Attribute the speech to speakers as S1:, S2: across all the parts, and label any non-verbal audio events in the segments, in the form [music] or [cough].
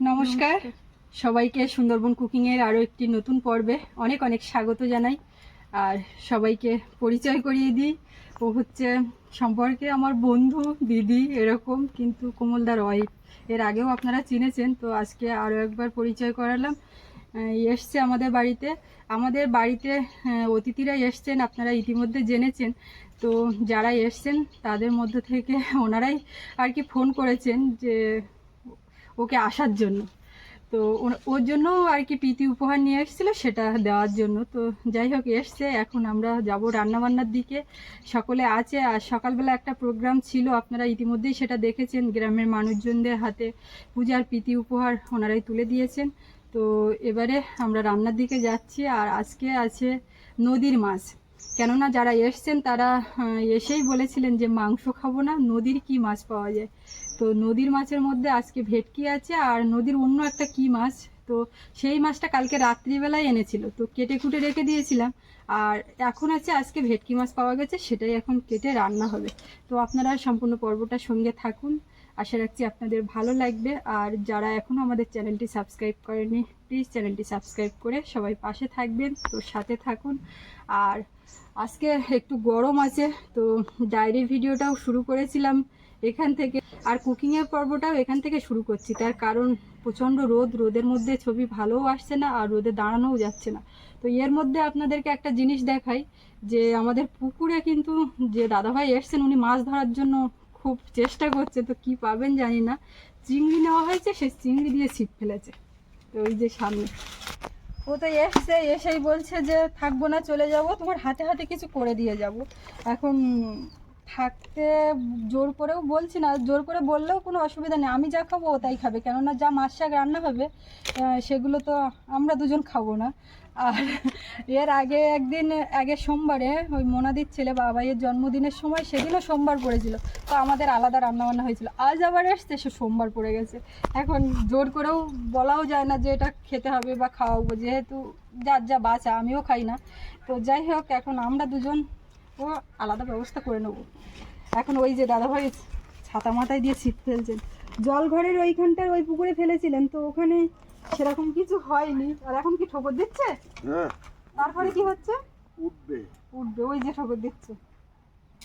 S1: নমস্কার। সবাইকে সুন্দরবন কুকিংয়ের আরও একটি নতুন পর্বে অনেক অনেক স্বাগত জানাই। আর সবাইকে পরিচয় করিয়ে দিই। ও হচ্ছে সম্পর্কে আমার বন্ধু দিদি এরকম কিন্তু কোমলদার ওয়াইফ। এর আগেও আপনারা চিনেছেন তো আজকে আরও একবার পরিচয় করালাম। এসছে আমাদের বাড়িতে। আমাদের বাড়িতে অতিথিরা এসছেন আপনারা ইতিমধ্যে জেনেছেন। তো যারা এসছেন তাদের মধ্য থেকে ওনারাই আর কি ফোন করেছেন যে ওকে আসার জন্য। তো ওর- জন্য আর কি প্রীতি উপহার নিয়ে এসেছিল, সেটা দেওয়ার জন্য। তো যাই হোক, এসছে, এখন আমরা যাব রান্নাবান্নার দিকে। সকলে আছে, আর সকালবেলা একটা প্রোগ্রাম ছিল, আপনারা ইতিমধ্যেই সেটা দেখেছেন, গ্রামের মানুষজনদের হাতে পূজার প্রীতি উপহার ওনারাই তুলে দিয়েছেন। তো এবারে আমরা রান্নার দিকে যাচ্ছি, আর আজকে আছে নদীর মাছ। কেননা যারা এসছেন, তারা এসেই বলেছিলেন যে মাংস খাব না, নদীর কি মাছ পাওয়া যায়? তো নদীর মাছের মধ্যে আজকে ভেটকি আছে আর নদীর অন্য একটা কি মাছ? তো সেই মাছটা কালকে রাত্রিবেলায় এনেছিল, তো কেটে কুটে রেখে দিয়েছিলাম। আর এখন আছে, আজকে ভেটকি মাছ পাওয়া গেছে, সেটাই এখন কেটে রান্না হবে। তো আপনারা সম্পূর্ণ পর্বটার সঙ্গে থাকুন। আশা রাখছি আপনাদের ভালো লাগবে। আর যারা এখনও আমাদের চ্যানেলটি সাবস্ক্রাইব করেনি প্লিজ চ্যানেলটি সাবস্ক্রাইব করে সবাই পাশে থাকবেন, তো সাথে থাকুন। আর আজকে একটু গরম আছে, তো ডায়েরি ভিডিওটাও শুরু করেছিলাম। এখান থেকে, আর কুকিংয়ের পর্বটাও এখান থেকে শুরু করছি। তার কারণ প্রচণ্ড রোদ, রোদের মধ্যে ছবি ভালোও আসছে না আর রোদে দাঁড়ানোও যাচ্ছে না। তো এর মধ্যে আপনাদেরকে একটা জিনিস দেখাই, যে আমাদের পুকুরে কিন্তু যে দাদাভাই এসছেন, উনি মাছ ধরার জন্য খুব চেষ্টা করছে, তো কি পাবেন জানি না। চিংড়ি নেওয়া হয়েছে, সে চিংড়ি দিয়ে ছিপ ফেলেছে। তো ওই যে সামনে। ও তো এসছে? এসেই বলছে যে, থাকব না, চলে যাব। তোমার হাতে হাতে কিছু করে দিয়ে যাব। এখন থাকতে জোর করেও বলছি না, জোর করে বললেও কোনো অসুবিধা নেই। আমি যা খাব তাই খাবে। কেননা যা মাছ শাক রান্না হবে সেগুলো তো আমরা দুজন খাব না। আর এর আগে একদিন, আগে সোমবারে ওই মোনাদির ছেলে বাবাইয়ের জন্মদিনের সময় সেদিনও সোমবার পড়েছিল। তো আমাদের আলাদা রান্নাবান্না হয়েছিল। আজ আবার এসছে, সে সোমবার পড়ে গেছে। এখন জোর করেও বলাও যায় না যে এটা খেতে হবে বা খাওয়াবো। যেহেতু যার যা বাঁচা, আমিও খাই না। তো যাই হোক, এখন আমরা দুজন ও আলাদা ব্যবস্থা করে নেব। এখন ওই যে দাদাভাই ছাতা মাথায় দিয়ে ছিপ ফেলছেন। জল ঘরের ওইখানটার ওই পুকুরে ফেলেছিলেন তো ওখানে সেরকম কিছু হয়নি। আর এখন কি ঠোকর দিচ্ছে?
S2: হ্যাঁ।
S1: তারপরে কি হচ্ছে?
S2: উঠবে।
S1: উঠবে ওই যে ঠোকর দিচ্ছে।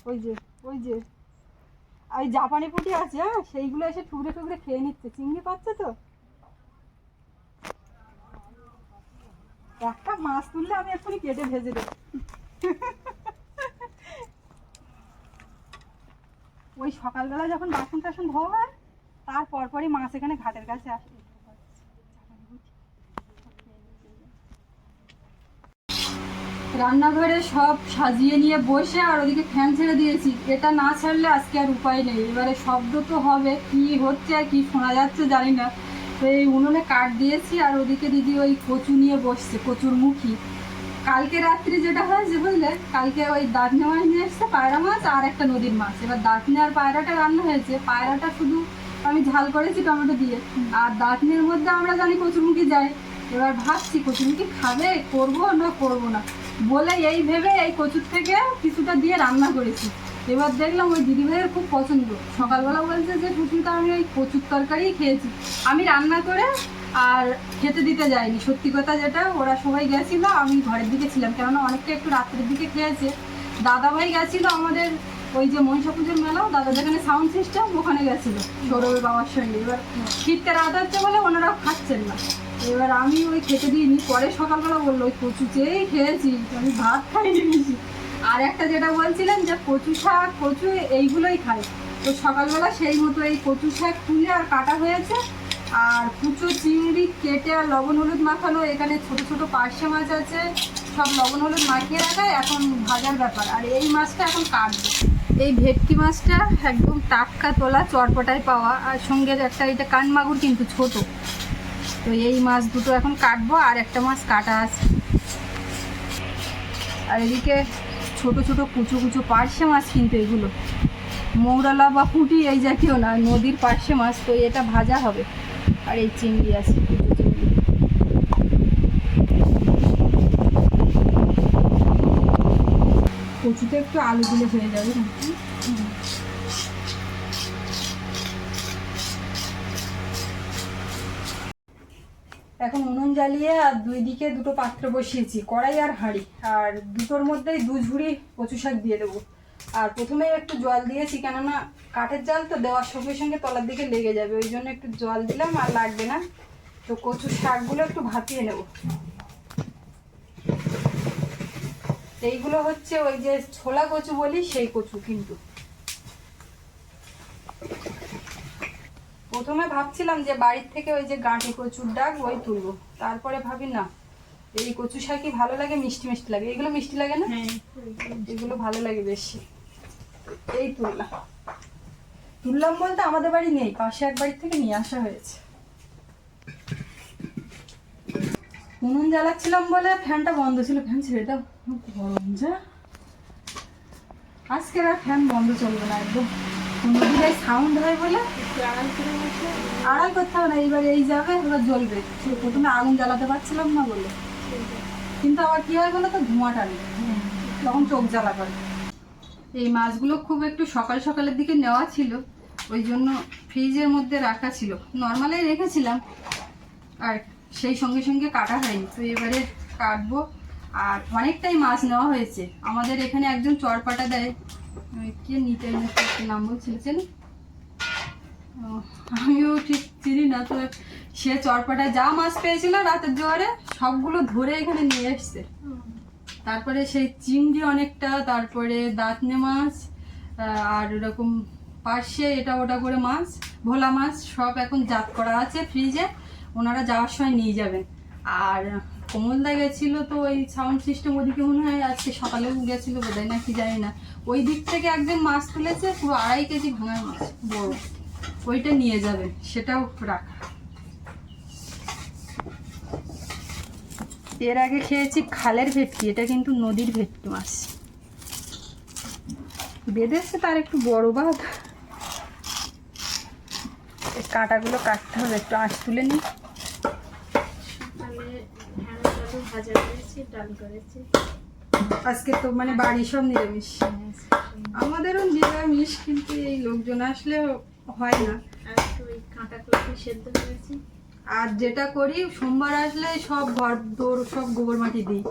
S1: ওই যে ওই যে। ওই জাপানি পুঁটি আছে হ্যাঁ? সেইগুলো এসে ঠুকরে ঠুকরে খেয়ে নিচ্ছে। চিংড়ি পাচ্ছে তো। একটা মাছ তুললে আমি এক্ষুনি কেটে ভেজে দেবো। ওই সকালবেলা যখন বাসন টাসন ধোয়া হয়, তার পরপরই মাছ এখানে ঘাটের কাছে আসে। রান্নাঘরে সব সাজিয়ে নিয়ে বসে আর ওদিকে ফ্যান ছেড়ে দিয়েছি। এটা না ছাড়লে আজকে আর উপায় নেই। এবারে শব্দ তো হবে, কি হচ্ছে আর কি শোনা যাচ্ছে জানি না। তো এই উনুনে কাঠ দিয়েছি আর ওদিকে দিদি ওই কচু নিয়ে বসছে কচুর মুখি কালকে রাত্রি যেটা হয়েছে বুঝলে, কালকে ওই দাঁতনে মাছ নিয়ে এসছে, পায়রা মাছ আর একটা নদীর মাছ। এবার দাঁতনে আর পায়রাটা রান্না হয়েছে, পায়রাটা শুধু আমি ঝাল করেছি টমেটো দিয়ে। আর দাঁতনের মধ্যে আমরা জানি কচুরমুখী যায়। এবার ভাবছি কচুরমুখী খাবে, করব না করব না। বলে এই ভেবে এই কচুর থেকে কিছুটা দিয়ে রান্না করেছি। এবার দেখলাম ওই দিদিভাইয়ের খুব পছন্দ। সকালবেলা বলছে যে টুকুটা আমি ওই কচুর তরকারিই খেয়েছি। আমি রান্না করে আর খেতে দিতে যায়নি। সত্যি কথা যেটা, ওরা সবাই গেছিল, আমি ঘরের দিকে ছিলাম, কেননা অনেকটা একটু রাত্রের দিকে খেয়েছে দাদাভাই গেছিল আমাদের ওই যে মনসা পুজোর মেলা দাদা যেখানে সাউন্ড সিস্টেম ওখানে গেছিল, সৌরভের বাবার সঙ্গে। এবার ফিরতে রাত হচ্ছে বলে ওনারা খাচ্ছেন না। এবার আমি ওই খেতে দিইনি, পরে সকালবেলা বলল, ওই কচু চেয়েই খেয়েছি, আমি ভাত খাইনি। বেশি আর একটা যেটা বলছিলেন যে, কচু শাক, কচু এইগুলোই খাই তো সকালবেলা সেই মতো এই কচু শাক তুলে আর কাটা হয়েছে। আর কুচো চিংড়ি কেটে আর লবণ হলুদ মাখানো। এখানে ছোট ছোট পার্শে মাছ আছে, সব লবণ হলুদ মাখিয়ে রাখা, এখন ভাজার ব্যাপার। আর এই মাছটা এখন কাটবে। এই ভেটকি মাছটা একদম টাটকা তোলা চটপটায় পাওয়া। আর সঙ্গে একটা এটা কান মাগুর কিন্তু ছোট। তো এই মাছ দুটো এখন কাটবো, আর একটা মাছ কাটা আছে। আর এদিকে ছোট ছোট কুচো কুচো পার্শে মাছ কিন্তু এগুলো। মৌরালা বা পুঁটি এই জাতীয় না, নদীর পার্শে মাছ, তো এটা ভাজা হবে। আর এই চিংড়ি আছে কচুতে একটু আলু দিলে হয়ে যাবে না এখন উনুন জ্বালিয়ে আর দুই দিকে দুটো পাত্র বসিয়েছি, কড়াই আর হাঁড়ি। আর দুটোর মধ্যেই দু ঝুড়ি কচু শাক দিয়ে দেবো। আর প্রথমে একটু জল দিয়েছি, কেননা কাঠের জাল তো দেওয়ার সঙ্গে সঙ্গে তলার দিকে লেগে যাবে ওই জন্য একটু জল দিলাম আর লাগবে না। তো কচু শাকগুলো একটু ভাপিয়ে নেব। এইগুলো হচ্ছে ওই যে ছোলা কচু বলি সেই কচু কিন্তু। প্রথমে ভাবছিলাম যে বাড়ির থেকে ওই যে গাঁটি কচুর ডাক ওই তুলবো। তারপরে ভাবি না এই কচু শাকই ভালো লাগে মিষ্টি মিষ্টি লাগে। এগুলো মিষ্টি লাগে না?
S2: হ্যাঁ
S1: এগুলো ভালো লাগে বেশি। এই তুললাম। তুললাম বলতে আমাদের বাড়ি নেই, পাশে এক বাড়ি থেকে নিয়ে আসা হয়েছে। উনুন জ্বালাচ্ছিলাম বলে ফ্যানটা বন্ধ ছিল। ফ্যান ছেড়ে দাও গরম যা। আজকের আর ফ্যান বন্ধ চলবে না একদম। নদীটাই সাউন্ড হয় বলে
S2: আড়াল
S1: করতে হবে না, এইবার এই যাবে, এবার জ্বলবে। প্রথমে আগুন জ্বালাতে পারছিলাম না বলে। কিন্তু আবার কি হয় বলো তো ধোঁয়াটা নেই। তখন চোখ জ্বালা করে। এই মাছগুলো খুব একটু সকাল সকালের দিকে নেওয়া ছিল। ওই জন্য ফ্রিজের মধ্যে রাখা ছিল। নর্মালি রেখেছিলাম। আর সেই সঙ্গে সঙ্গে কাটা হয়নি। তো এবারে কাটবো। আর অনেকটাই মাছ নেওয়া হয়েছে। আমাদের এখানে একজন চরপাটা দেয়। কে নিতে নাম বলছিল চেন ও, আমিও ঠিক চিনি না তো সে চরপাটায় যা মাছ পেয়েছিল রাতের জোয়ারে সবগুলো ধরে এখানে নিয়ে এসছে। তারপরে সেই চিংড়ি অনেকটা তারপরে দাঁতনে মাছ আর এরকম পার্শে এটা ওটা করে মাছ, ভোলা মাছ সব এখন জাত করা আছে ফ্রিজে, ওনারা যাওয়ার সময় নিয়ে যাবেন। আর কমলদা গেছিল তো ওই সাউন্ড সিস্টেম ওদিকে মনে হয় আজকে সকালেও গেছিল বোধহয় না কি জানি না। ওই দিক থেকে একদিন মাছ তুলেছে, পুরো আড়াই কেজি ভাঙা মাছ, বড়। ওইটা নিয়ে যাবে, সেটাও রাখা। এর আগে খেয়েছি খালের ভেটকি, এটা কিন্তু নদীর ভেটকি মাছ। বেঁধেছে তার একটু বড় বাঘ এই কাঁটাগুলো কাটতে হবে একটু আঁচ তুলে নিই।
S2: করেছি
S1: আজকে তো মানে বাড়ি সব নিরামিষ। আমাদেরও নিরামিষ কিন্তু এই লোকজন আসলে হয় না।
S2: আর
S1: যেটা করি সোমবার আসলে সব ঘর দৌড় সব গোবর মাটি দিই।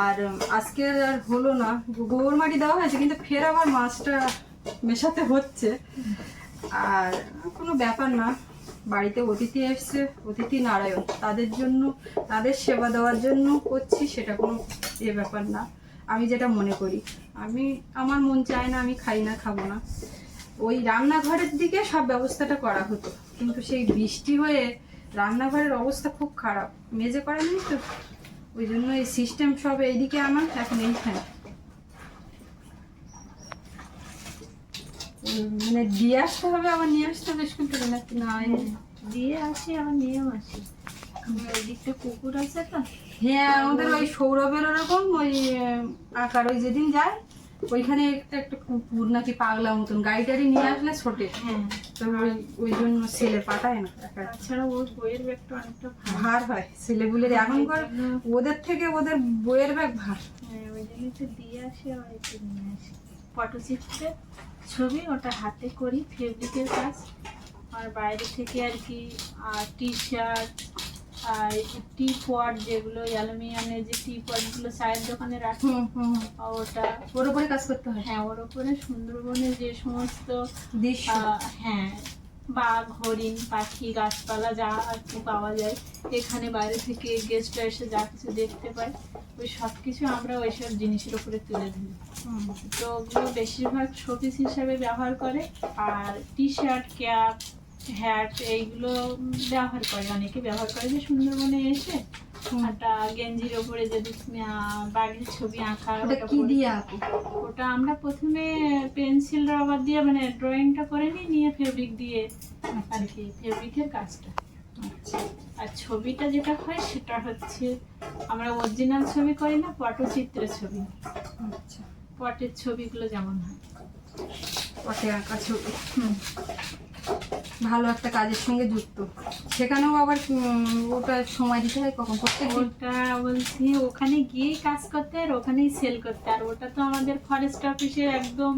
S1: আর আজকে আর হলো না গোবর মাটি দেওয়া হয়েছে কিন্তু ফের আবার মাছটা মেশাতে হচ্ছে। আর কোনো ব্যাপার না। বাড়িতে অতিথি এসছে, অতিথি নারায়ণ। তাদের জন্য, তাদের সেবা দেওয়ার জন্য করছি, সেটা কোনো এ ব্যাপার না। আমি যেটা মনে করি, আমি, আমার মন চায় না আমি খাই না খাব না। ওই রান্নাঘরের দিকে সব ব্যবস্থাটা করা হতো। কিন্তু সেই বৃষ্টি হয়ে রান্নাঘরের অবস্থা খুব খারাপ। মেজে করা তো? ওই জন্য এই সিস্টেম সব এইদিকে আমার, এখন এইখানে। মানে দিয়ে আসতে হবে আবার নিয়ে আসতে হবে স্কুল থেকে নাকি? না
S2: দিয়ে আসি আবার নিয়েও আসি। আমার কুকুর আছে তো।
S1: হ্যাঁ আমাদের ওই সৌরভের ওরকম ওই আঁকার ওই যেদিন যায় ওইখানে একটা একটা কুকুর নাকি পাগলা মতন গাড়ি টাড়ি নিয়ে আসলে ছোটে।
S2: হ্যাঁ।
S1: তো ওই ওই জন্য ছেলে পাঠায় না
S2: তাছাড়া ওর বইয়ের ব্যাগটা অনেকটা
S1: ভার হয় ছেলেগুলোর এখনকার ওদের থেকে ওদের বইয়ের ব্যাগ ভার।
S2: হ্যাঁ ওই জন্য একটু দিয়ে আসি আবার একটু নিয়ে আসি। পটচিত্রের ছবি ওটা হাতে করি ফেব্রিকের কাজ। আর বাইরে থেকে আর কি টি শার্ট আর টি পট যেগুলো অ্যালুমিনিয়ামের যে টি পটগুলো চায়ের দোকানে রাখি ওটা
S1: ওর উপরে কাজ করতে হয়?
S2: হ্যাঁ ওর ওপরে সুন্দরবনের যে সমস্ত
S1: দৃশ্য।
S2: হ্যাঁ বাঘ, হরিণ, পাখি, গাছপালা যা আর কি পাওয়া যায় এখানে বাইরে থেকে গেস্ট এসে যা কিছু দেখতে পায় ওই সব কিছু আমরা ওইসব জিনিসের উপরে তুলে
S1: হুম।
S2: তো ওগুলো বেশিরভাগ শোপিস হিসাবে ব্যবহার করে, আর টি শার্ট ক্যাপ হ্যাট এইগুলো ব্যবহার করে অনেকে ব্যবহার করে যে সুন্দরবনে এসে। একটা গেঞ্জির ওপরে যদি বাঘের ছবি আঁকা
S1: ওটা
S2: ওটা
S1: কি দিয়ে আঁকো?
S2: ওটা আমরা প্রথমে পেন্সিল রাবার দিয়ে মানে ড্রয়িংটা করে নিই নিয়ে ফেব্রিক দিয়ে আর কি ফেব্রিকের কাজটা। আর ছবিটা যেটা হয় সেটা হচ্ছে আমরা অরিজিনাল ছবি করি না পটচিত্রের ছবি।
S1: আচ্ছা।
S2: পটের ছবিগুলো যেমন হয়।
S1: পটে আঁকা ছবি।
S2: হুম।
S1: ভালো একটা কাজের সঙ্গে যুক্ত। সেখানেও আবার ওটা সময় দিতে হয় কখন? দিন?
S2: ওটা বলছি ওখানে গিয়েই কাজ করতে আর ওখানেই সেল করতে। আর ওটা তো আমাদের ফরেস্ট অফিসের একদম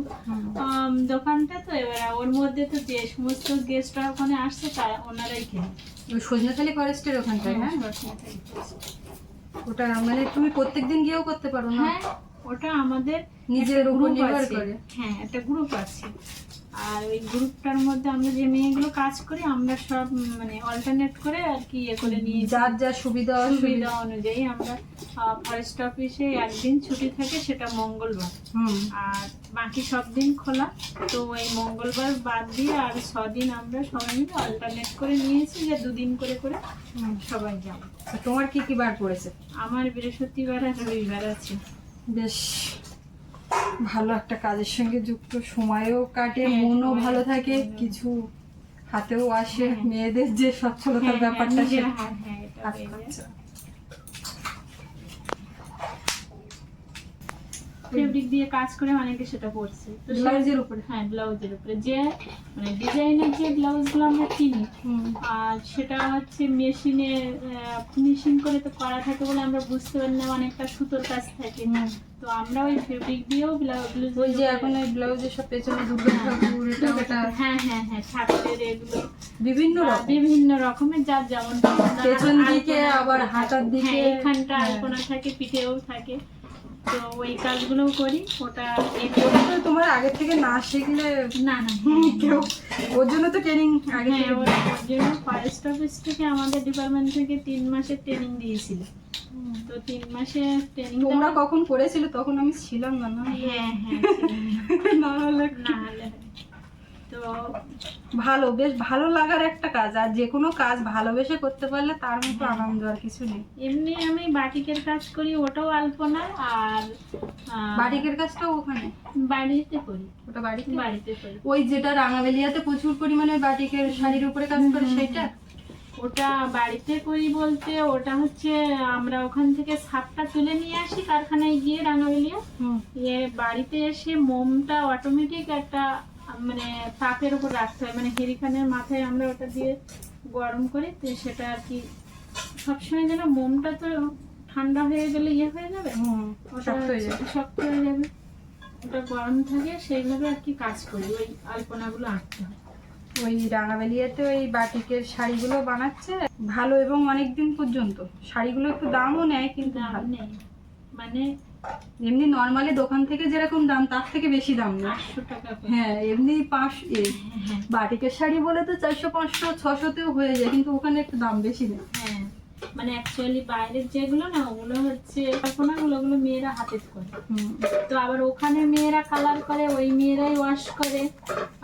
S2: দোকানটা তো এবার ওর মধ্যে তো যে সমস্ত গেস্টরা ওখানে আসছে তা ওনারাই কেনে
S1: ওই সজনেখালি ফরেস্টের ওখানটায় হ্যাঁ ওটা মানে তুমি প্রত্যেক দিন গিয়েও করতে পারো না?
S2: হ্যাঁ ওটা আমাদের
S1: নিজের নির্ভর
S2: আছে।
S1: করে।
S2: হ্যাঁ একটা গ্রুপ আছে। আর ওই গ্রুপটার মধ্যে আমরা যে মেয়েগুলো কাজ করি আমরা সব মানে অল্টারনেট করে আর কি ইয়ে করে নিয়ে
S1: যার যা সুবিধা
S2: সুবিধা অনুযায়ী আমরা ফরেস্ট অফিসে একদিন ছুটি থাকে সেটা মঙ্গলবার।
S1: হুম।
S2: আর বাকি সব দিন খোলা। তো ওই মঙ্গলবার বাদ দিয়ে আর ছদিন আমরা সবাই মিলে অল্টারনেট করে নিয়েছি যে দুদিন করে করে সবাই যাব।
S1: তোমার কি কি বার পড়েছে?
S2: আমার বৃহস্পতিবার আর রবিবার আছে।
S1: বেশ। ভালো একটা কাজের সঙ্গে যুক্ত সময়ও কাটে
S2: হ্যাঁ,
S1: মনও ভালো থাকে কিছু হাতেও আসে
S2: হ্যাঁ।
S1: মেয়েদের যে সচ্ছলতার
S2: হ্যাঁ,
S1: ব্যাপারটা
S2: হ্যাঁ,
S1: সে
S2: নিজের হাত, হ্যাঁ, এটা
S1: আচ্ছা,
S2: হয়ে যায়।
S1: আচ্ছা।
S2: ফেব্রিক দিয়ে কাজ করে অনেকে সেটা করছে। তো
S1: ব্লাউজের উপরে?
S2: হ্যাঁ ব্লাউজের উপরে। যে মানে ডিজাইনের যে ব্লাউজগুলো আমরা কিনি আর সেটা হচ্ছে মেশিনে ফিনিশিং করে তো করা থাকে বলে আমরা বুঝতে পারি না অনেকটা সুতোর কাজ থাকে। তো আমরা ওই ফেব্রিক দিয়েও ব্লাউজ
S1: ওই যে এখন ওই ব্লাউজের সব পেছনে দুর্গা ঠাকুর এটা
S2: হ্যাঁ হ্যাঁ হ্যাঁ ঠাকুরের এগুলো।
S1: বিভিন্ন
S2: বিভিন্ন রকমের যার যেমন
S1: পেছন দিকে আবার হাতার দিকে।
S2: হ্যাঁ, এখানটা
S1: হ্যাঁ।
S2: আলপনা থাকে পিঠেও থাকে। তো ওই কাজগুলোও করি ওটা
S1: তো তোমার আগে থেকে না শিখলে
S2: না না।
S1: কেউ ওর জন্য তো ট্রেনিং আগে
S2: হ্যাঁ ওর জন্য ফরেস্ট অফিস থেকে আমাদের ডিপার্টমেন্ট থেকে তিন মাসের ট্রেনিং দিয়েছিল। তো তিন মাসে ট্রেনিং
S1: তোমরা কখন করেছিল? তখন আমি ছিলাম না
S2: হ্যাঁ হ্যাঁ
S1: না হলে
S2: না হলে
S1: ভালো বেশ ভালো লাগার একটা কাজ। আর যে কোনো কাজ ভালোবেসে করতে পারলে তার মতো আনন্দ আর কিছু নেই।
S2: এমনি আমি বাটিকের কাজ করি ওটাও আলপনা আর
S1: বাটিকের কাজটাও ওখানে?
S2: বাড়িতে করি।
S1: ওটা বাড়িতে?
S2: বাড়িতে করি।
S1: ওই যেটা রাঙাবেলিয়াতে প্রচুর পরিমাণে বাটিকের শাড়ির উপরে কাজ করে
S2: হুম, ওটা বাড়িতে করি বলতে ওটা হচ্ছে আমরা ওখান থেকে সাপটা তুলে নিয়ে আসি কারখানায় গিয়ে রাঙাবেলিয়া। ইয়ে বাড়িতে এসে মোমটা অটোমেটিক একটা মানে তাপের উপর রাখতে হয়। মানে হেরিখানের মাথায় আমরা ওটা দিয়ে গরম করি তো সেটা আর কি সবসময় যেন মোমটা তো ঠান্ডা হয়ে গেলে ইয়ে হয়ে যাবে?
S1: শক্ত হয়ে যাবে।
S2: শক্ত হয়ে যাবে। ওটা গরম থাকে সেইভাবে আর কি কাজ করি ওই আলপনাগুলো আঁকতে হয়।
S1: ওই রাঙাবেলিয়াতে ওই বাটিকের শাড়িগুলো বানাচ্ছে ভালো এবং অনেক দিন পর্যন্ত। শাড়িগুলো একটু দামও নেয় কিন্তু
S2: দাম নেই। মানে
S1: এমনি নর্মালি দোকান থেকে যেরকম দাম তার থেকে বেশি দাম
S2: করে।
S1: হ্যাঁ এমনি পাঁচ এ,
S2: হ্যাঁ
S1: বাটিকের শাড়ি বলে তো চারশো পাঁচশো ছশোতেও হয়ে যায় কিন্তু ওখানে একটু দাম বেশি না
S2: হ্যাঁ। মানে অ্যাকচুয়ালি বাইরের যেগুলো না ওগুলো হচ্ছে কল্পনাগুলো ওগুলো মেয়েরা হাতে করে। তো আবার ওখানে মেয়েরা কালার করে ওই মেয়েরাই ওয়াশ করে।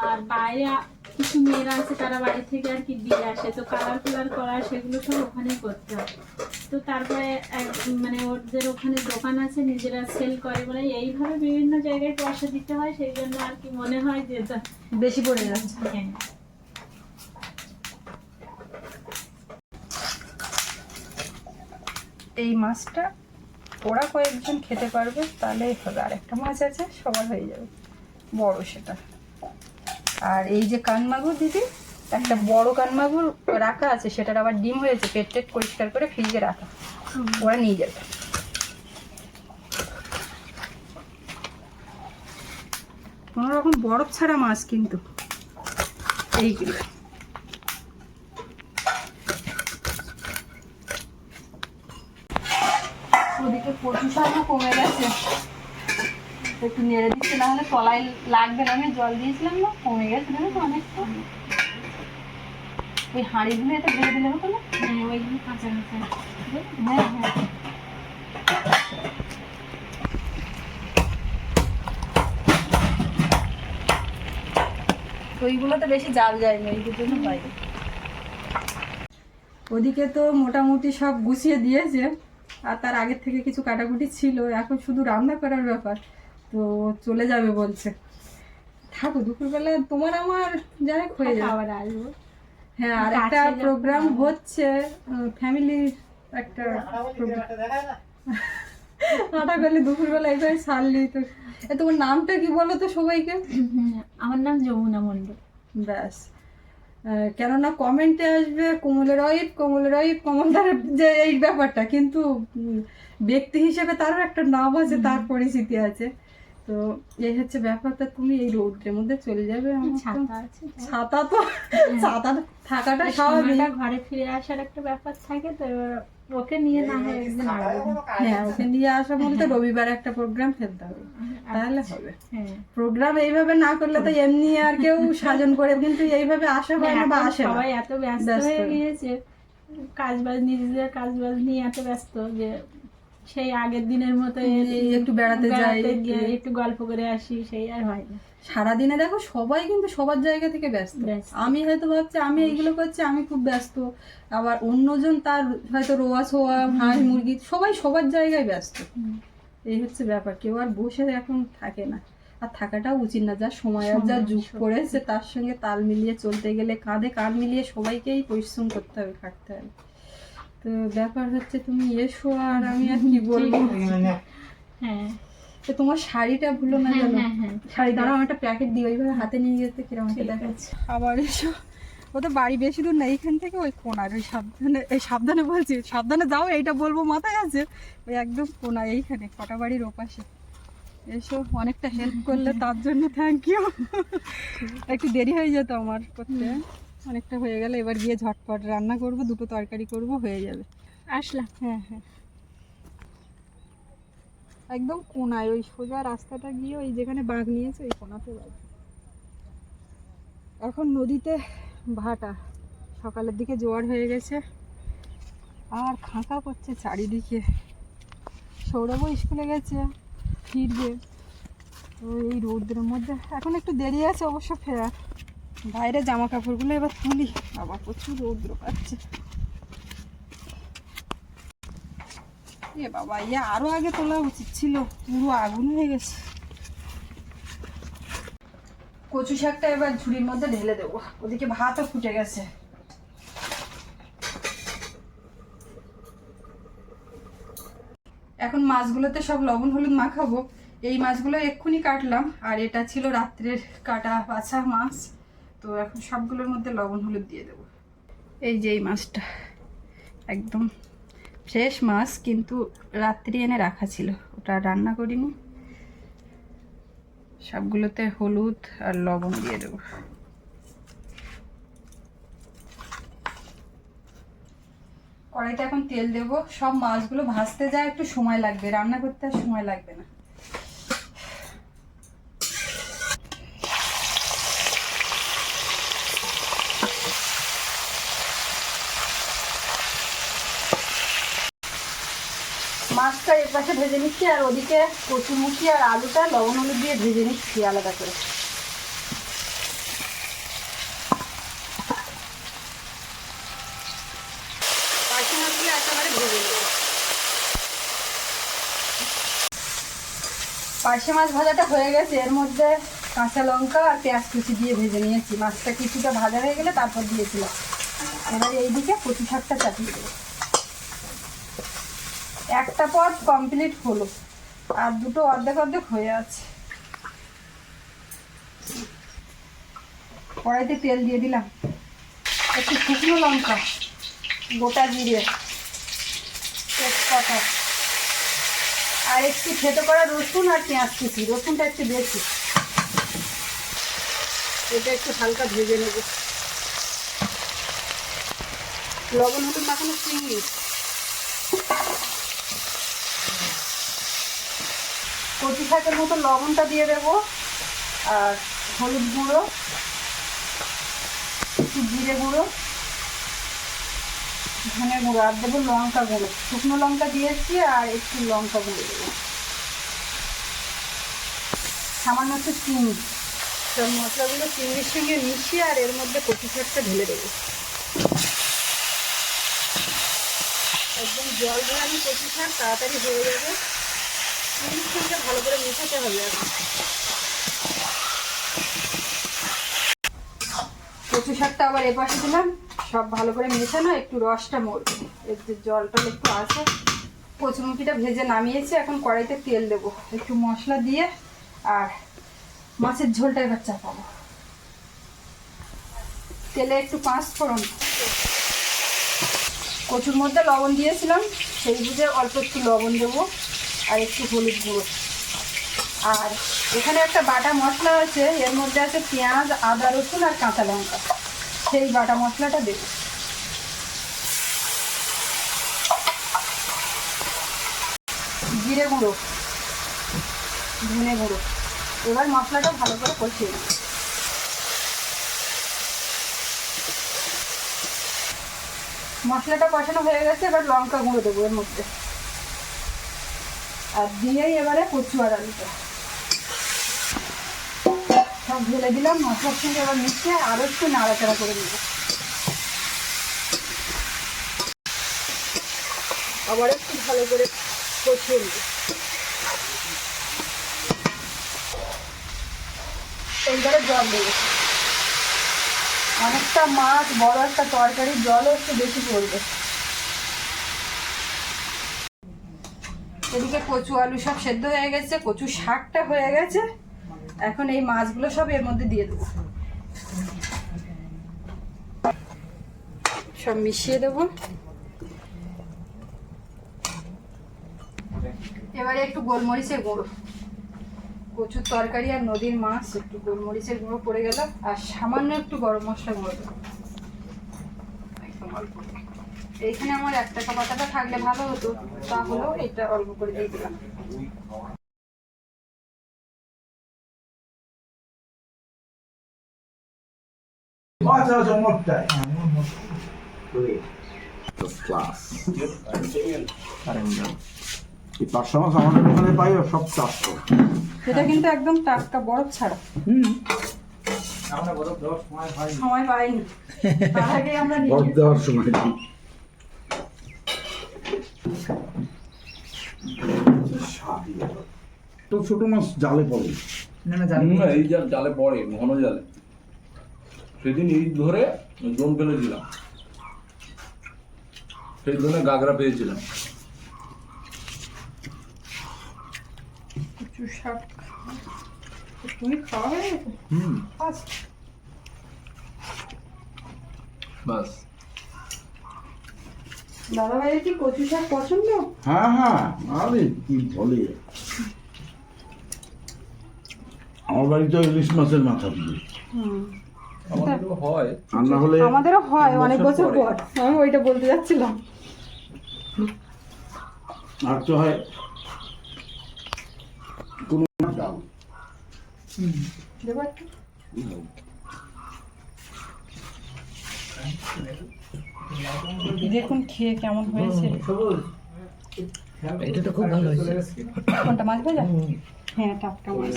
S2: আর বাইরে কিছু মেয়েরা আছে তারা বাড়ি থেকে আর কি দিয়ে আসে। তো কালার কালার করা সেগুলো সব ওখানেই করতে হয়। তো তারপরে মানে ওদের ওখানে দোকান আছে নিজেরা সেল করে বলে এইভাবে বিভিন্ন জায়গায় পয়সা দিতে হয় সেই জন্য আর কি মনে হয় যে
S1: বেশি পড়ে যাচ্ছে। এই মাছটা ওরা কয়েকজন খেতে পারবে তাহলেই হবে আর একটা মাছ আছে সবার হয়ে যাবে। বড় সেটা। আর এই যে কানমাগুর দিদি একটা বড় কানমাগুর রাখা আছে সেটার আবার ডিম হয়েছে পেট টেট পরিষ্কার করে ফ্রিজে রাখা। ওরা নিয়ে যাবে। কোনো রকম বরফ ছাড়া মাছ কিন্তু। এইগুলো। ওদিকে কচু শাকও কমে গেছে। একটু নেড়ে দিচ্ছে না হলে তলায় লাগবে না। আমি জল দিয়েছিলাম না কমে গেছে জানো তো অনেকটা। ওই হাঁড়িগুলো এটা দিয়ে দিলে হতো না?
S2: হ্যাঁ ওইগুলো কাঁচা কাঁচা।
S1: হ্যাঁ হ্যাঁ। ওইগুলোতে বেশি জাল যায় না এইগুলোর জন্য বাইরে। ওদিকে তো মোটামুটি সব গুছিয়ে দিয়েছে। আর তার আগের থেকে কিছু কাটাকুটি ছিল এখন শুধু রান্না করার ব্যাপার। তো চলে যাবে বলছে। থাকো দুপুরবেলা তোমার আমার যাই হোক হয়ে যাবে।
S2: আবার আসব।
S1: হ্যাঁ আর একটা প্রোগ্রাম হচ্ছে ফ্যামিলির একটা। আটা করলে দুপুরবেলা এইভাবে সারলি তো। এ, তোমার নামটা কি বলো তো সবাইকে?
S2: আমার নাম যমুনা মণ্ডল।
S1: ব্যাস। কেননা কমেন্টে আসবে কোমলের অয়েব কোমলের অয়েব কমলদার যে এই ব্যাপারটা। কিন্তু ব্যক্তি হিসেবে তারও একটা নাম আছে তার পরিচিতি আছে। তো এই হচ্ছে ব্যাপারটা তুমি এই রোদ্রের মধ্যে চলে যাবে
S2: ছাতা
S1: তো। ছাতা থাকাটা স্বাভাবিক।
S2: ঘরে ফিরে আসার একটা ব্যাপার থাকে তো ওকে নিয়ে না হয় একদিন
S1: হ্যাঁ ওকে নিয়ে আসা বলতে রবিবার একটা প্রোগ্রাম ফেলতে হবে। তাহলে হবে।
S2: হ্যাঁ।
S1: প্রোগ্রাম এইভাবে না করলে তো এমনি আর কেউ [laughs] সাজন করে কিন্তু এইভাবে আসা হয় না বা আসে না।
S2: সবাই এত ব্যস্ত
S1: ব্যস্ত।
S2: হয়ে গিয়েছে কাজ বাজ নিজেদের কাজ বাজ নিয়ে এত ব্যস্ত যে সেই আগের দিনের মতো
S1: একটু বেড়াতে যাই, একটু-
S2: গল্প করে আসি সেই আর হয় না।
S1: সারাদিনে দেখো সবাই কিন্তু সবার জায়গা থেকে ব্যস্ত। আমি হয়তো ভাবছি আমি এইগুলো করছি আমি খুব ব্যস্ত। আবার অন্যজন তার হয়তো রোয়া ছোয়া হাঁস মুরগি সবাই সবার জায়গায় ব্যস্ত। এই হচ্ছে ব্যাপার কেউ আর বসে এখন থাকে না। আর থাকাটাও উচিত না যা সময় আর যা যুগ। পড়েছে তার সঙ্গে তাল মিলিয়ে চলতে গেলে কাঁধে কাঁধ মিলিয়ে সবাইকেই পরিশ্রম করতে হবে খাটতে হবে। তো ব্যাপার হচ্ছে তুমি এসো আর আমি আর কি বলব?
S2: হ্যাঁ।
S1: তো তোমার শাড়িটা ভুলো না
S2: হ্যাঁ,
S1: জানো
S2: হ্যাঁ, হ্যাঁ।
S1: শাড়ি দাঁড়াও আমি একটা প্যাকেট দিই ওইভাবে হাতে নিয়ে যেতে কিরম
S2: ঠিক
S1: দেখা।
S2: আছে।
S1: আবার এসো। ও তো বাড়ি বেশি দূর না এইখান থেকে ওই কোনার ওই সাবধানে এই সাবধানে বলছি সাবধানে যাও এইটা বলব মাথায় আছে। ওই একদম কোনা এইখানে কটা বাড়ির ওপাশে। এসো অনেকটা হেল্প করলে তার জন্য থ্যাংক ইউ একটু দেরি হয়ে যেত আমার করতে। অনেকটা হয়ে গেলে এবার গিয়ে ঝটপট রান্না করব দুটো তরকারি করব হয়ে যাবে।
S2: আসলাম।
S1: হ্যাঁ হ্যাঁ। একদম কোনায় ওই সোজা রাস্তাটা গিয়ে ওই যেখানে বাঘ নিয়েছে ওই কোনাতে বাঘ। এখন নদীতে ভাটা সকালের দিকে জোয়ার হয়ে গেছে। আর খাঁকা করছে চারিদিকে। সৌরভও স্কুলে গেছে ফিরবে। এই রৌদ্রের মধ্যে। এখন একটু দেরি আছে অবশ্য ফেরার বাইরে জামা কাপড়গুলো এবার তুলি। বাবা প্রচুর রৌদ্র পাচ্ছে। এ বাবা ইয়ে আরও আগে তোলা উচিত ছিল। পুরো আগুন হয়ে গেছে। কচু শাকটা এবার ঝুড়ির মধ্যে ঢেলে দেবো। ওদিকে ভাতও ফুটে গেছে। এখন মাছগুলোতে সব লবণ হলুদ মাখাবো। এই মাছগুলো এক্ষুনি কাটলাম। আর এটা ছিল রাত্রের কাটা বাছা মাছ। তো এখন সবগুলোর মধ্যে লবণ, হলুদ দিয়ে দেবো। এই যে এই মাছটা, একদম ফ্রেশ মাছ, কিন্তু রাত্রি এনে রাখা ছিল। ওটা রান্না করিনি। সবগুলোতে হলুদ আর লবণ দিয়ে দেবো। কড়াইতে এখন তেল দেব। সব মাছগুলো ভাজতে যায় একটু সময় লাগবে। রান্না করতে আর সময় লাগবে না। মাছটা এর পাশে ভেজে নিচ্ছি, আর ওদিকে কচুমুখি আর আলুটা লবণ হলুদ দিয়ে ভেজে নিচ্ছি আলাদা করে। নেব। পার্শে মাছ ভাজাটা হয়ে গেছে, এর মধ্যে কাঁচা লঙ্কা আর পেঁয়াজ কুচি দিয়ে ভেজে নিয়েছি। মাছটা কিছুটা ভাজা হয়ে গেলে তারপর দিয়েছিলাম। এবার এইদিকে কচু শাকটা চাপিয়ে দেবো। একটা পদ কমপ্লিট হলো। আর দুটো অর্ধেক অর্ধেক হয়ে আছে। কড়াইতে তেল দিয়ে দিলাম। একটু শুকনো লঙ্কা, গোটা জিরে, তেজপাতা, আর একটু খেতে করা রসুন আর পেঁয়াজ কুচি। রসুনটা একটু বেশি এটা একটু হালকা ভেজে নেব। লবণ হলুদ মাখানো চিংড়ি। কচি শাকের মতো লবণটা দিয়ে দেবো আর হলুদ গুঁড়ো, একটু জিরে গুঁড়ো, ধনে গুঁড়ো, আর দেবো লঙ্কা গুঁড়ো। শুকনো লঙ্কা দিয়েছি আর একটু লঙ্কা গুঁড়ো দেবো। সামান্য একটু চিনি। সব মশলাগুলো চিংড়ির সঙ্গে মিশিয়ে আর এর মধ্যে কচি শাকটা ঢেলে দেবো। একদম জল আমি কচি শাক তাড়াতাড়ি হয়ে যাবে। সঙ্গে ভালো করে মেশাতে হবে কচু শাকটা আবার এপাশে দিলাম। সব ভালো করে মেশানো, একটু রসটা মরবে। এর যে জলটা একটু আছে। কচুমুখিটা ভেজে নামিয়েছি, এখন কড়াইতে তেল দেবো। একটু মশলা দিয়ে আর মাছের ঝোলটা এবার চাপাবো। তেলে একটু পাঁচ ফোড়ন। কচুর মধ্যে লবণ দিয়েছিলাম, সেই বুঝে অল্প একটু লবণ দেবো। আর একটু হলুদ গুঁড়ো। আর এখানে একটা বাটা মশলা আছে, এর মধ্যে আছে পেঁয়াজ, আদা, রসুন আর কাঁচা লঙ্কা। সেই বাটা মশলাটা দেবো। জিরে গুঁড়ো, ধনে গুঁড়ো। এবার মশলাটা ভালো করে কষিয়ে নেব। মশলাটা কষানো হয়ে গেছে, এবার লঙ্কা গুঁড়ো দেবো এর মধ্যে। আর দিয়েই এবারে কচু আর আলুটা সব ঢেলে দিলাম, মশলার সঙ্গে এবার মিশিয়ে আরও একটু নাড়াচাড়া করে নেব। আবার একটু ভালো করে কষিয়ে নেব। এইবারে জল দেবো অনেকটা মাছ, বড় একটা তরকারি জলও একটু বেশি পড়বে। এদিকে কচু আলু সব সেদ্ধ হয়ে গেছে, কচু শাকটা হয়ে গেছে। এখন এই মাছগুলো সব এর মধ্যে দিয়ে দেবো। সব মিশিয়ে দেবো। এবারে একটু গোলমরিচের গুঁড়ো। কচুর তরকারি আর নদীর মাছ, একটু গোলমরিচের গুঁড়ো পড়ে গেল। আর সামান্য একটু গরম মশলা গুঁড়ো। দেবো এইখানে আমার এক টাকা পাতাটা থাকলে ভালো হতো। তাহলেও এটা অল্প করে দিয়ে দিলাম। এটা কিন্তু একদম টাটকা বরফ ছাড়া।
S3: আমরা দশ সময় হয়
S1: সময় পাইনি। তার আগে আমরা নিয়ে
S4: বরফ দেওয়ার সময় তো ছোট মাছ জালে পড়ে।
S3: না
S5: এই জাল জালে পড়ে ঘন জালে। সেদিন এই ধরে জোন ফেলেছিলাম। সেই জন্য গাগরা পেয়েছিলাম।
S1: শাক তুমি খাওয়া হয়ে গেছে?
S5: হুম।
S1: আচ্ছা।
S5: বাস।
S1: দাদা ভাইয়ের কি কচু শাক পছন্দ?
S4: হ্যাঁ হ্যাঁ আরে কি বলে? আমার বাড়িতে ইলিশ মাছের মাথা দিয়ে।
S5: হয়।
S4: হলে
S1: আমাদেরও হয় অনেক
S5: বছর
S1: পর। আমি ওইটা বলতে যাচ্ছিলাম।
S4: আর তো হয় কোনো ডাল
S1: দেবো একটু। দেখুন খেয়ে কেমন হয়েছে।
S3: এটা তো খুব ভালো হয়েছে।
S1: কোনটা মাছ ভাজা? হ্যাঁ টাটকা মাছ।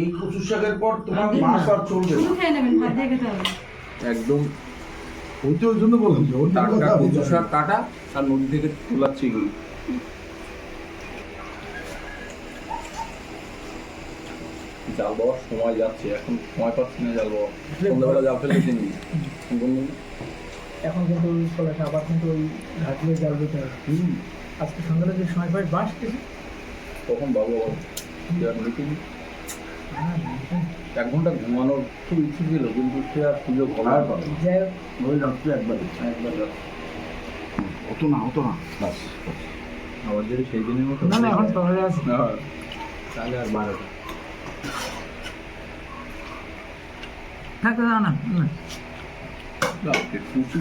S4: এই কচু শাকের পর তোমার মাছ আর চলবে না।
S1: খেয়ে নেবেন ভাত দিয়ে খেতে হবে।
S5: একদম।
S4: ওই তো ওই জন্য বললাম
S5: টাটকা কচু শাক কাটা আর নদী থেকে তোলা চিংড়ি। জাল দেওয়ার সময় যাচ্ছে এখন সময় পাচ্ছি না জাল দেওয়া সন্ধ্যাবেলা জাল
S3: এখন কিন্তু কলাটা আবার কিন্তু ওই ঘাটলে জাল দিতে হবে। আজকে সন্ধ্যাটা যে সময় পাই বাস কিছু
S5: তখন বাবু মিটিং এক ঘণ্টা ঘুমানোর খুব ইচ্ছে ছিল কিন্তু সে আর সুযোগ হলো
S4: আর। পাবে।
S3: যাই হোক।
S4: ওই রাত্রে একবার
S5: একবার
S4: অত না অত না। বাস
S5: যদি সেই দিনের মতো।
S3: না এখন
S5: হ্যাঁ, তাহলে আর বারোটা।
S3: থাক না না। না।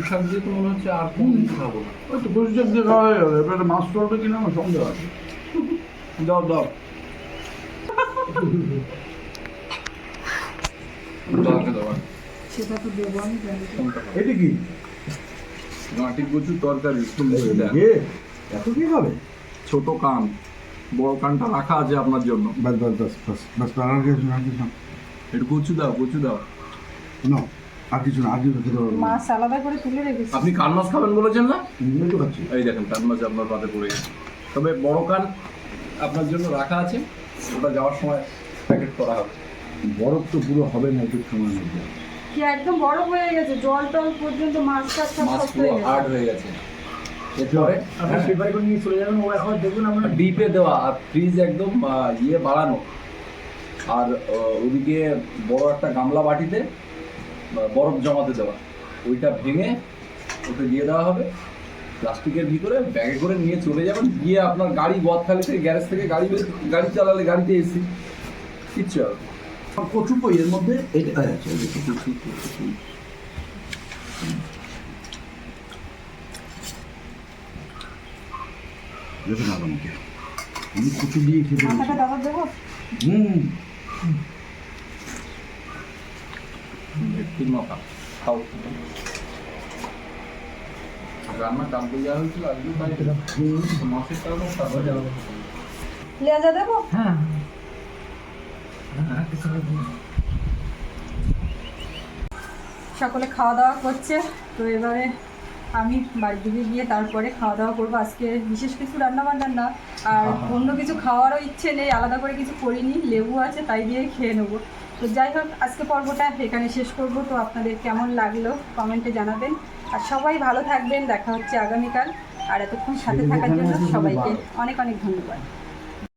S5: শাক দিয়ে তো মনে হচ্ছে আর কোন খাব না।
S4: ওই তো কচু শাক দিয়ে খাওয়া যাবে এবারে মাছ চলবে কিনা আমার সন্দেহ আছে।
S5: দাও
S1: সেটা তো দেবো আমি?
S4: এটা কি?
S5: মাটি কচুর তরকারি।
S4: এত কি হবে
S5: ছোট কান। বড় কানটা রাখা আছে আপনার জন্য।
S4: বাস বাস বাস বাস বাস আর কিছু না কিছু না।
S5: একটু কচু দাও কচু দাও।
S4: না আর কিছু না আর কিছু খেতে পারব
S1: মাছ আলাদা করে তুলে রেখেছি।
S5: আপনি কান মাছ খাবেন বলেছেন না?
S4: তো খাচ্ছি।
S5: এই দেখেন কান মাছ আপনার পাতে পড়ে গেছে। তবে বড় কান আপনার জন্য রাখা আছে। ওটা যাওয়ার সময় প্যাকেট করা হবে।
S4: বরফ তো পুরো হবে না একটু সময় মধ্যে
S1: কি একদম বড় হয়ে গেছে জল টল পর্যন্ত মাছ টাছ সব হয়ে
S5: হার্ড হয়ে গেছে। ডিপে দেওয়া আর ফ্রিজ একদম ইয়ে বাড়ানো আর ওদিকে বড় একটা গামলা বাটিতে বরফ জমাতে দেওয়া ওইটা ভেঙে ওকে দিয়ে দেওয়া হবে প্লাস্টিকের ভিতরে ব্যাগে করে নিয়ে চলে যাবেন গিয়ে আপনার গাড়ি গদখালি থেকে গ্যারেজ থেকে গাড়ি গাড়ি চালালে গাড়িতে এসি কিচ্ছু হবে।
S4: কচু এর মধ্যে
S5: এটা আছে এই যে কচু, কচু, কচু।
S4: দেখুন আমাকে আমি কচু দিয়ে খেতে হুম।
S5: খাও। রান্না যাওয়া হয়েছিল আজকে মাসের
S1: লেজা দেবো?
S3: হ্যাঁ। হ্যাঁ না।
S1: সকলে খাওয়া দাওয়া করছে তো এবারে আমি বাড়ির দিকে গিয়ে তারপরে খাওয়া দাওয়া করব। আজকে বিশেষ কিছু রান্না বান্না না। আর অন্য কিছু খাওয়ারও ইচ্ছে নেই আলাদা করে কিছু করিনি লেবু আছে তাই দিয়ে খেয়ে নেব। তো যাই হোক আজকে পর্বটা এখানে শেষ করব। তো আপনাদের কেমন লাগল কমেন্টে জানাবেন। আর সবাই ভালো থাকবেন দেখা হচ্ছে আগামীকাল। আর এতক্ষণ সাথে থাকার জন্য সবাইকে অনেক অনেক ধন্যবাদ।